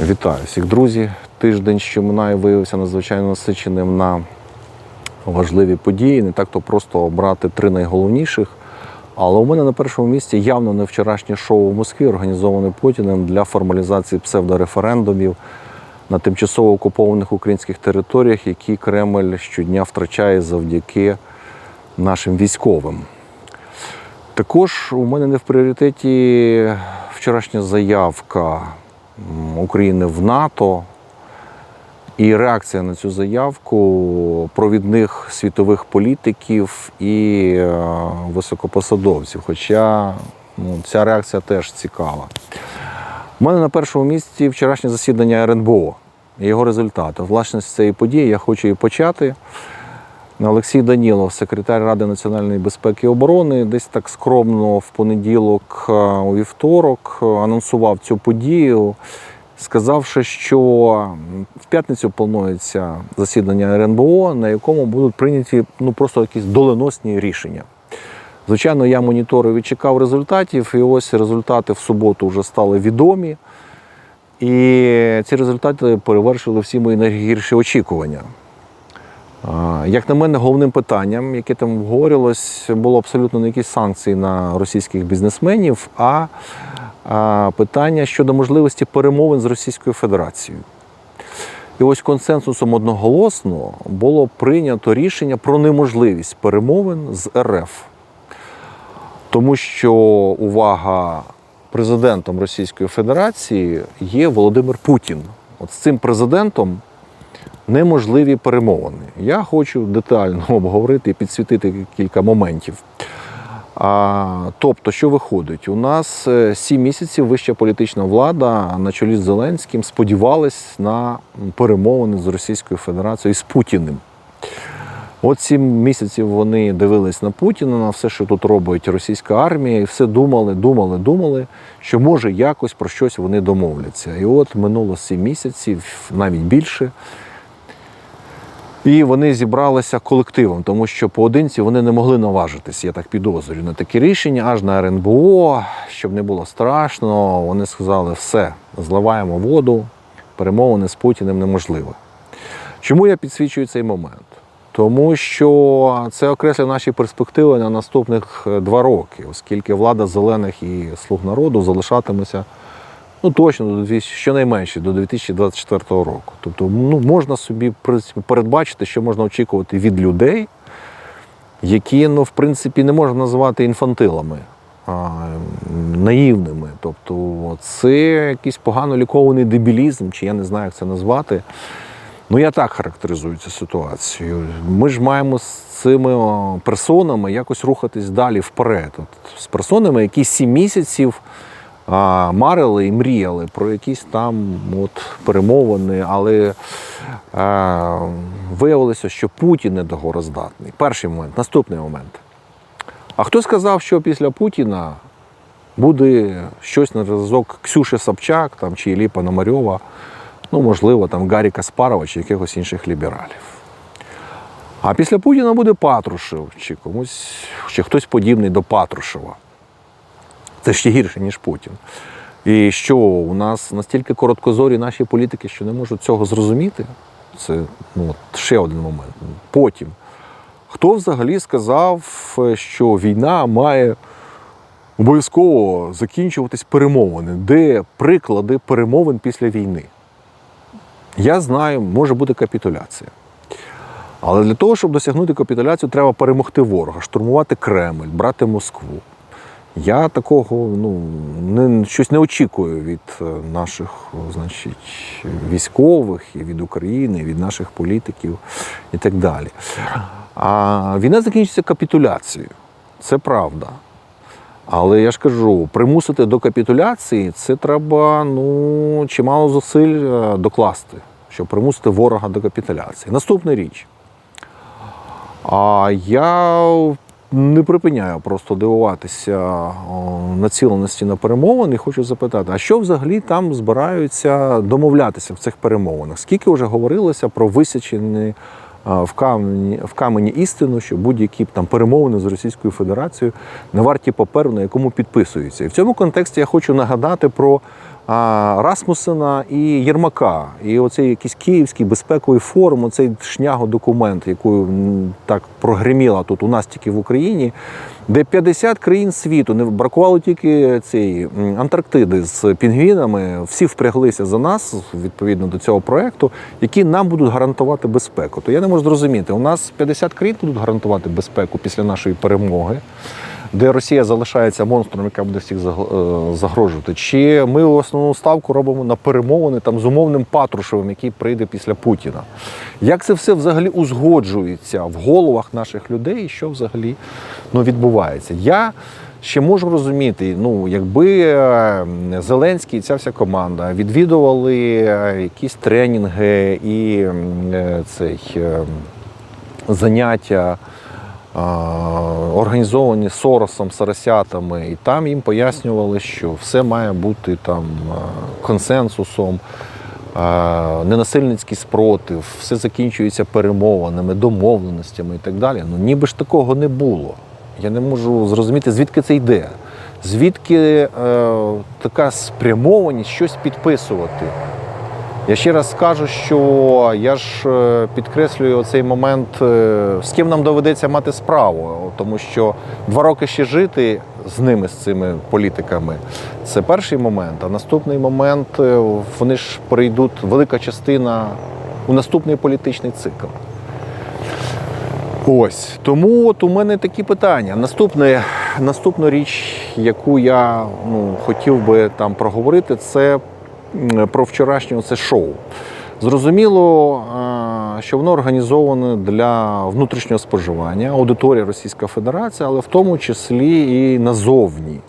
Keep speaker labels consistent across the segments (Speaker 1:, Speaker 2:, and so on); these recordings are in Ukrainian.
Speaker 1: Вітаю всіх, друзі. Тиждень, що минає, виявився надзвичайно насиченим на важливі події. Не так то просто обрати три найголовніших. Але у мене на першому місці явно не вчорашнє шоу в Москві, організоване Путіним для формалізації псевдореферендумів на тимчасово окупованих українських територіях, які Кремль щодня втрачає завдяки нашим військовим. Також у мене не в пріоритеті вчорашня заявка України в НАТО і реакція на цю заявку провідних світових політиків і е, високопосадовців. Хоча ну, ця реакція теж цікава. У мене на першому місці вчорашнє засідання РНБО і його результати. Власне, з цієї події я хочу і почати. Олексій Данілов, секретар Ради національної безпеки і оборони, десь так скромно в понеділок, е, у вівторок е, анонсував цю подію, сказавши, що в п'ятницю планується засідання РНБО, на якому будуть прийняті ну просто якісь доленосні рішення. Звичайно, я моніторив і чекав результатів, і ось результати в суботу вже стали відомі. І ці результати перевершили всі мої найгірші очікування. Як на мене, головним питанням, яке там обговорювалось, було абсолютно не якісь санкції на російських бізнесменів, а питання щодо можливості перемовин з Російською Федерацією. І ось консенсусом одноголосно було прийнято рішення про неможливість перемовин з РФ. Тому що увага президентом Російської Федерації є Володимир Путін. От з цим президентом неможливі перемовини. Я хочу детально обговорити і підсвітити кілька моментів. А, тобто, що виходить? У нас е, сім місяців вища політична влада на чолі з Зеленським сподівалась на перемовини з Російською Федерацією і з Путіним. От сім місяців вони дивились на Путіна, на все, що тут робить російська армія, і все думали, думали, думали, що може якось про щось вони домовляться. І от минуло сім місяців, навіть більше. І вони зібралися колективом, тому що поодинці вони не могли наважитись, я так підозрюю, на такі рішення, аж на РНБО, щоб не було страшно. Вони сказали, все, зливаємо воду, перемовини з Путіним неможливо. Чому я підсвічую цей момент? Тому що це окреслює наші перспективи на наступних е, два роки, оскільки влада зелених і слуг народу залишатиметься ну точно до щонайменше до 2024 року. Тобто, ну можна собі передбачити, що можна очікувати від людей, які ну, в принципі не можна називати інфантилами, а наївними. Тобто, це якийсь погано лікований дебілізм, чи я не знаю, як це назвати. Ну, я так характеризую цю ситуацію. Ми ж маємо з цими персонами якось рухатись далі вперед. От, з персонами, які сім місяців а, марили і мріяли про якісь там от, перемовини, але а, виявилося, що Путін недогороздатний. Перший момент, наступний момент. А хто сказав, що після Путіна буде щось на зразок Ксюші Собчак там, чи Іллі Пономарьова? Ну, можливо, там Гаррі Каспарова чи якихось інших лібералів. А після Путіна буде Патрушев, чи комусь, чи хтось подібний до Патрушева. Це ще гірше, ніж Путін. І що у нас настільки короткозорі наші політики, що не можуть цього зрозуміти? Це ну, ще один момент. Потім. Хто взагалі сказав, що війна має обов'язково закінчуватись перемовини? Де приклади перемовин після війни? Я знаю, може бути капітуляція. Але для того, щоб досягнути капітуляцію, треба перемогти ворога, штурмувати Кремль, брати Москву. Я такого ну, не, щось не очікую від е, наших значить, військових, і від України, і від наших політиків і так далі. А війна закінчиться капітуляцією. Це правда. Але я ж кажу, примусити до капітуляції це треба ну, чимало зусиль е, докласти, щоб примусити ворога до капітуляції. Наступна річ. А я не припиняю просто дивуватися націленості на перемовини хочу запитати, а що взагалі там збираються домовлятися в цих перемовинах? Скільки вже говорилося про висячені в камені, в камені істину, що будь-які там перемовини з Російською Федерацією не варті паперу, на якому підписуються. І в цьому контексті я хочу нагадати про Расмусена і Єрмака. І оцей якийсь київський безпековий форум, оцей шняго документ, який м, так прогреміла тут у нас тільки в Україні, де 50 країн світу не бракувало тільки цієї Антарктиди з пінгвінами. Всі впряглися за нас відповідно до цього проекту, які нам будуть гарантувати безпеку. То я не можу зрозуміти, у нас 50 країн будуть гарантувати безпеку після нашої перемоги де Росія залишається монстром, яка буде всіх е, загрожувати. Чи ми основну ставку робимо на перемовини там з умовним Патрушевим, який прийде після Путіна? Як це все взагалі узгоджується в головах наших людей, і що взагалі ну, відбувається? Я ще можу розуміти, ну якби е, Зеленський і ця вся команда відвідували е, якісь тренінги і цей. заняття організовані Соросом, Соросятами, і там їм пояснювали, що все має бути там консенсусом, ненасильницький спротив, все закінчується перемовинами, домовленостями і так далі. Ну ніби ж такого не було. Я не можу зрозуміти, звідки це йде. Звідки е, така спрямованість щось підписувати. Я ще раз скажу, що я ж е, підкреслюю цей момент, е, з ким нам доведеться мати справу, тому що два роки ще жити з ними, з цими політиками, це перший момент. А наступний момент е, вони ж прийдуть велика частина у наступний політичний цикл. Ось тому от у мене такі питання. Наступне, наступна річ, яку я ну, хотів би там проговорити, це про вчорашнє це шоу. Зрозуміло, е, що воно організоване для внутрішнього споживання, аудиторія Російська Федерація, але в тому числі і назовні.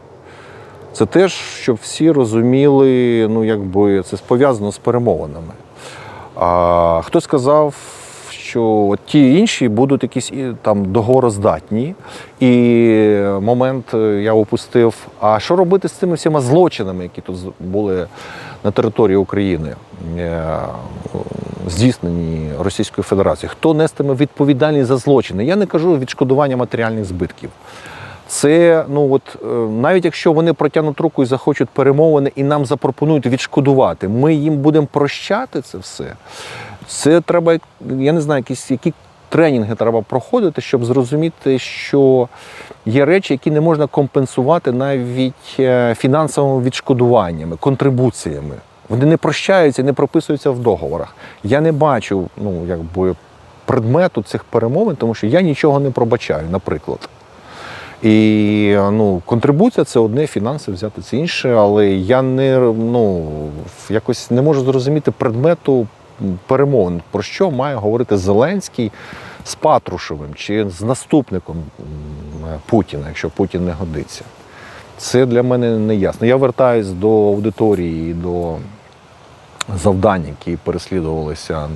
Speaker 1: Це теж, щоб всі розуміли, ну якби це пов'язано з перемовинами. А хто сказав, що ті інші будуть якісь там договороздатні, і момент е, я опустив. А що робити з цими всіма злочинами, які тут були на території України, е, здійснені Російською Федерацією? Хто нестиме відповідальність за злочини? Я не кажу відшкодування матеріальних збитків. Це ну от е, навіть якщо вони протягнуть руку і захочуть перемовини і нам запропонують відшкодувати, ми їм будемо прощати це все. Це треба, я не знаю, якісь які тренінги треба проходити, щоб зрозуміти, що є речі, які не можна компенсувати навіть е, фінансовими відшкодуваннями, контрибуціями. Вони не прощаються, не прописуються в договорах. Я не бачу, ну якби предмету цих перемовин, тому що я нічого не пробачаю, наприклад. І ну, контрибуція це одне, фінанси взяти це інше, але я не ну, якось не можу зрозуміти предмету перемовин, про що має говорити Зеленський з Патрушевим чи з наступником Путіна, якщо Путін не годиться. Це для мене не ясно. Я вертаюсь до аудиторії, до завдань, які переслідувалися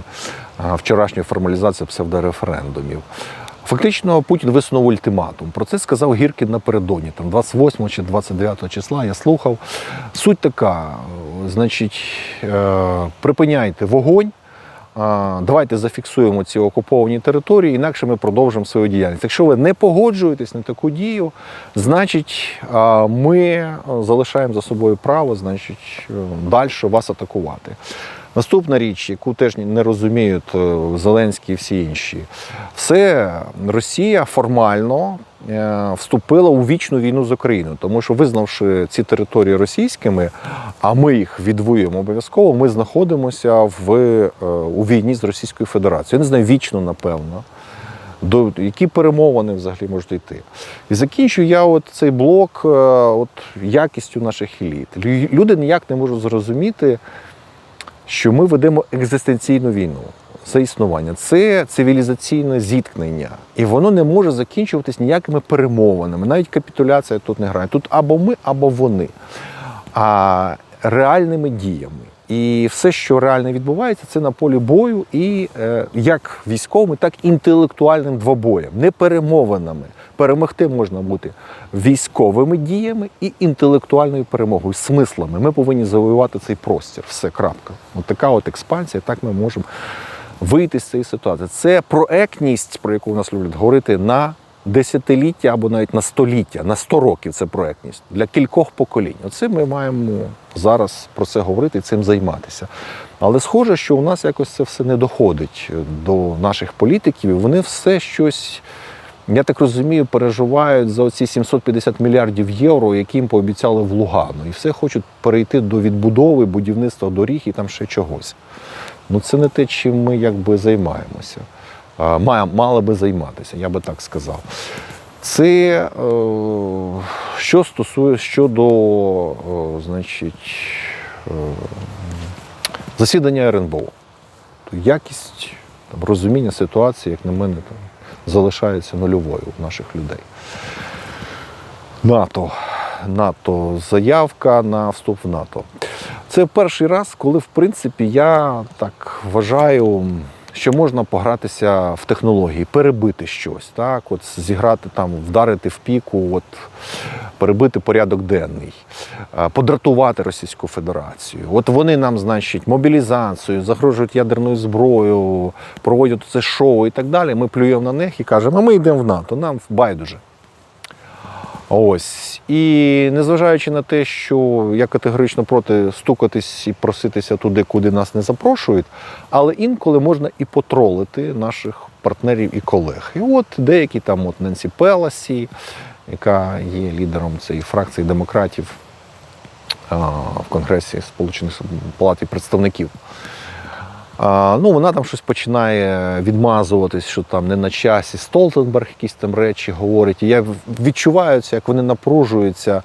Speaker 1: вчорашньою формалізацією псевдореферендумів. Фактично Путін висунув ультиматум. Про це сказав Гіркін напередодні, там 28 чи 29 числа. Я слухав. Суть така: е, значить, е, припиняйте вогонь. Давайте зафіксуємо ці окуповані території, інакше ми продовжимо свою діяльність. Якщо ви не погоджуєтесь на таку дію, значить ми е, залишаємо за собою право, значить, е, далі вас атакувати. Наступна річ, яку теж не розуміють е, Зеленський і всі інші, все Росія формально е, вступила у вічну війну з Україною, тому що визнавши ці території російськими, а ми їх відвоюємо обов'язково, ми знаходимося в, е, у війні з Російською Федерацією. Я не знаю, вічно, напевно. До які перемовини взагалі можуть йти? І закінчу я от цей блок от, якістю наших еліт. Люди ніяк не можуть зрозуміти, що ми ведемо екзистенційну війну за існування. Це цивілізаційне зіткнення, і воно не може закінчуватись ніякими перемовинами. Навіть капітуляція тут не грає. Тут або ми, або вони, а реальними діями. І все, що реально відбувається, це на полі бою, і е, як військовим, так і інтелектуальним двобоєм, не перемовинами. Перемогти можна бути військовими діями і інтелектуальною перемогою, смислами. Ми повинні завоювати цей простір. Все, крапка. От така от експансія, так ми можемо вийти з цієї ситуації. Це проектність, про яку у нас люблять говорити, на десятиліття або навіть на століття, на 100 років це проектність для кількох поколінь. Оце ми маємо зараз про це говорити цим займатися. Але схоже, що у нас якось це все не доходить до наших політиків, вони все щось. Я так розумію, переживають за оці 750 мільярдів євро, які їм пообіцяли в Лугану, і все хочуть перейти до відбудови, будівництва доріг і там ще чогось. Ну це не те, чим ми якби займаємося. А, має- би займатися, я би так сказав. Це е, що стосується щодо е, значить, е, засідання РНБО. То якість там, розуміння ситуації, як на мене, там, залишається нульовою у наших людей. НАТО. НАТО, заявка на вступ в НАТО. Це перший раз, коли, в принципі, я так вважаю, що можна погратися в технології, перебити щось, так, от зіграти там, вдарити в піку, от, перебити порядок денний, е, подратувати Російську Федерацію. От вони нам, значить, мобілізацію, загрожують ядерною зброєю, проводять це шоу і так далі. Ми плюємо на них і кажемо, а ми йдемо в НАТО, нам байдуже. Ось. І незважаючи на те, що я категорично проти стукатись і проситися туди, куди нас не запрошують, але інколи можна і потролити наших партнерів і колег. І от деякі там, от Ненсі Пеласі, яка є лідером цієї фракції демократів в Конгресі Сполучених Палаті представників. Ну, вона там щось починає відмазуватись, що там не на часі. Столтенберг якісь там речі говорить. І я відчуваю це, як вони напружуються,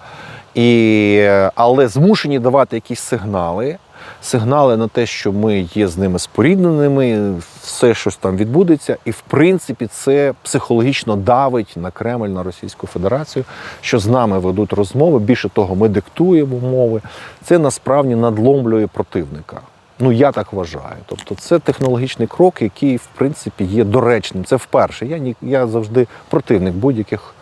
Speaker 1: і, але змушені давати якісь сигнали. Сигнали на те, що ми є з ними спорідненими, все щось там відбудеться, і в принципі це психологічно давить на Кремль, на Російську Федерацію, що з нами ведуть розмови. Більше того, ми диктуємо мови. Це насправді надломлює противника. Ну, я так вважаю. Тобто, це технологічний крок, який, в принципі, є доречним. Це вперше. Я, ні- я завжди противник будь-яких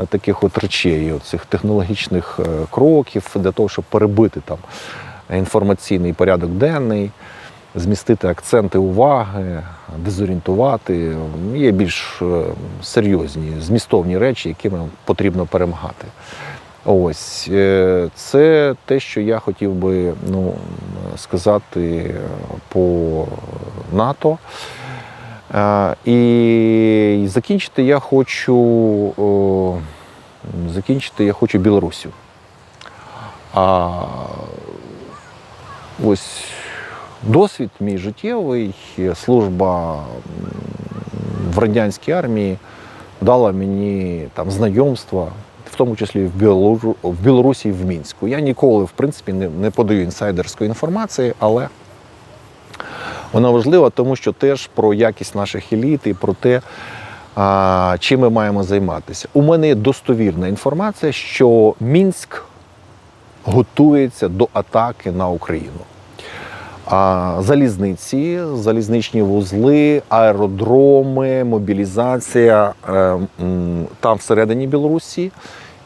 Speaker 1: е, таких от речей, цих технологічних е, кроків для того, щоб перебити там інформаційний порядок денний, змістити акценти уваги, дезорієнтувати. Є більш е, серйозні, змістовні речі, якими потрібно перемагати. Ось е, це те, що я хотів би ну, сказати е, по НАТО. Е, І закінчити я хочу закінчити я хочу Білорусю. А ось досвід мій життєвий, служба в радянській армії дала мені там знайомства, в тому числі в, Білору, в Білорусі в Мінську. Я ніколи, в принципі, не, не подаю інсайдерської інформації, але вона важлива, тому що теж про якість наших еліт і про те, а, чим ми маємо займатися. У мене є достовірна інформація, що Мінськ готується до атаки на Україну. Залізниці, залізничні вузли, аеродроми, мобілізація е, там всередині Білорусі.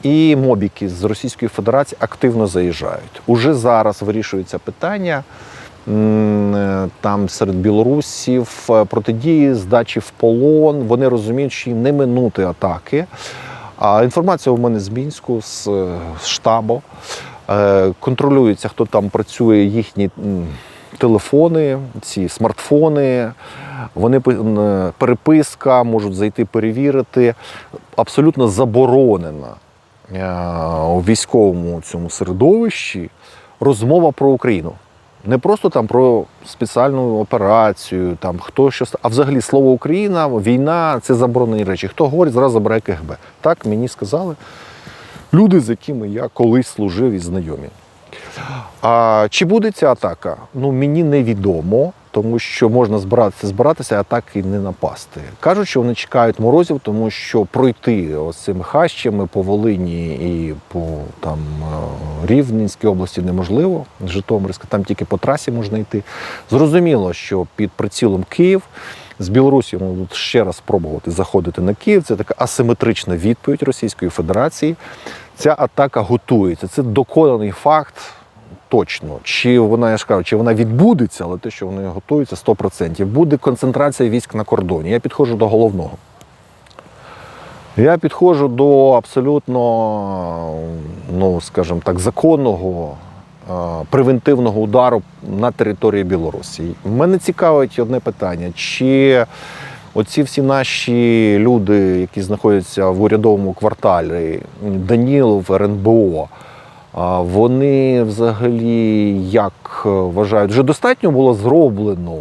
Speaker 1: І мобіки з Російської Федерації активно заїжджають. Уже зараз вирішується питання е, там серед білорусів е, протидії, здачі в полон. Вони розуміють, що їм не минути атаки. А інформація у мене з Мінську, з, штабу. Контролюється, хто там працює, їхні телефони, ці смартфони. Вони переписка, можуть зайти перевірити. Абсолютно заборонена е, у військовому цьому середовищі розмова про Україну. Не просто там про спеціальну операцію, там хто щось, а взагалі слово Україна, війна це заборонені речі. Хто говорить, зразу забирає КГБ. Так мені сказали люди, з якими я колись служив і знайомі. А чи буде ця атака? Ну мені невідомо, тому що можна збиратися, збиратися, а так і не напасти. Кажуть, що вони чекають морозів, тому що пройти ось цими хащами по Волині і по там е, Рівненській області неможливо. Житомирська, там тільки по трасі можна йти. Зрозуміло, що під прицілом Київ. З Білорусі можуть ще раз спробувати заходити на Київ. Це така асиметрична відповідь Російської Федерації. Ця атака готується. Це доконаний факт точно. Чи вона, я ж кажу, чи вона відбудеться, але те, що вони готуються 100%. Буде концентрація військ на кордоні. Я підходжу до головного. Я підходжу до абсолютно, ну скажімо так, законного е, превентивного удару на території Білорусі. Мене цікавить одне питання: чи оці всі наші люди, які знаходяться в урядовому кварталі, Данілов, РНБО, вони взагалі як е, вважають, вже достатньо було зроблено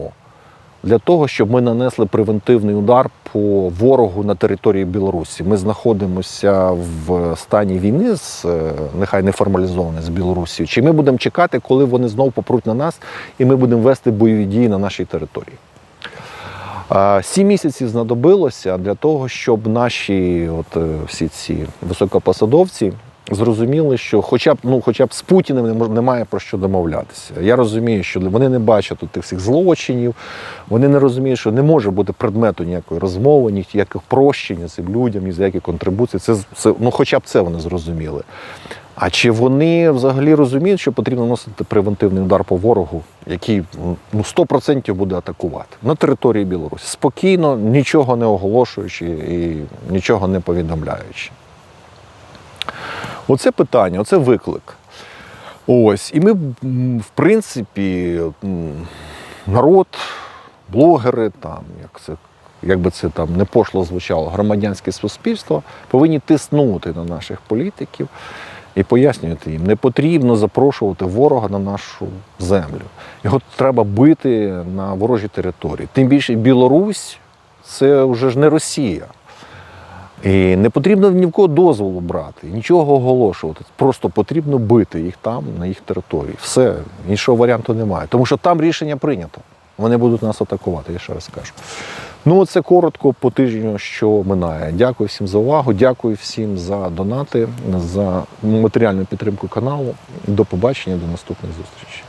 Speaker 1: для того, щоб ми нанесли превентивний удар по ворогу на території Білорусі. Ми знаходимося в стані війни з е, нехай не формалізований з Білорусією. Чи ми будемо чекати, коли вони знову попруть на нас, і ми будемо вести бойові дії на нашій території? Сім місяців знадобилося для того, щоб наші от, е, всі ці високопосадовці зрозуміли, що хоча б, ну, хоча б з Путіним немає про що домовлятися. Я розумію, що вони не бачать тут тих всіх злочинів, вони не розуміють, що не може бути предмету ніякої розмови, ніяких прощення цим людям, ні за які контрибуції. Це, це, ну, хоча б це вони зрозуміли. А чи вони взагалі розуміють, що потрібно носити превентивний удар по ворогу, який ну, 100% буде атакувати на території Білорусі? Спокійно, нічого не оголошуючи і нічого не повідомляючи. Оце питання, оце виклик. Ось. І ми, в принципі, народ, блогери, там, як це, як би це там не пошло звучало, громадянське суспільство повинні тиснути на наших політиків і пояснювати їм, не потрібно запрошувати ворога на нашу землю. Його треба бити на ворожій території. Тим більше Білорусь це вже ж не Росія. І не потрібно ні в кого дозволу брати, нічого оголошувати. Просто потрібно бити їх там, на їх території. Все, іншого варіанту немає. Тому що там рішення прийнято. Вони будуть нас атакувати, я ще раз кажу. Ну, це коротко по тижню, що минає. Дякую всім за увагу. Дякую всім за донати, за матеріальну підтримку каналу. До побачення, до наступних зустрічей.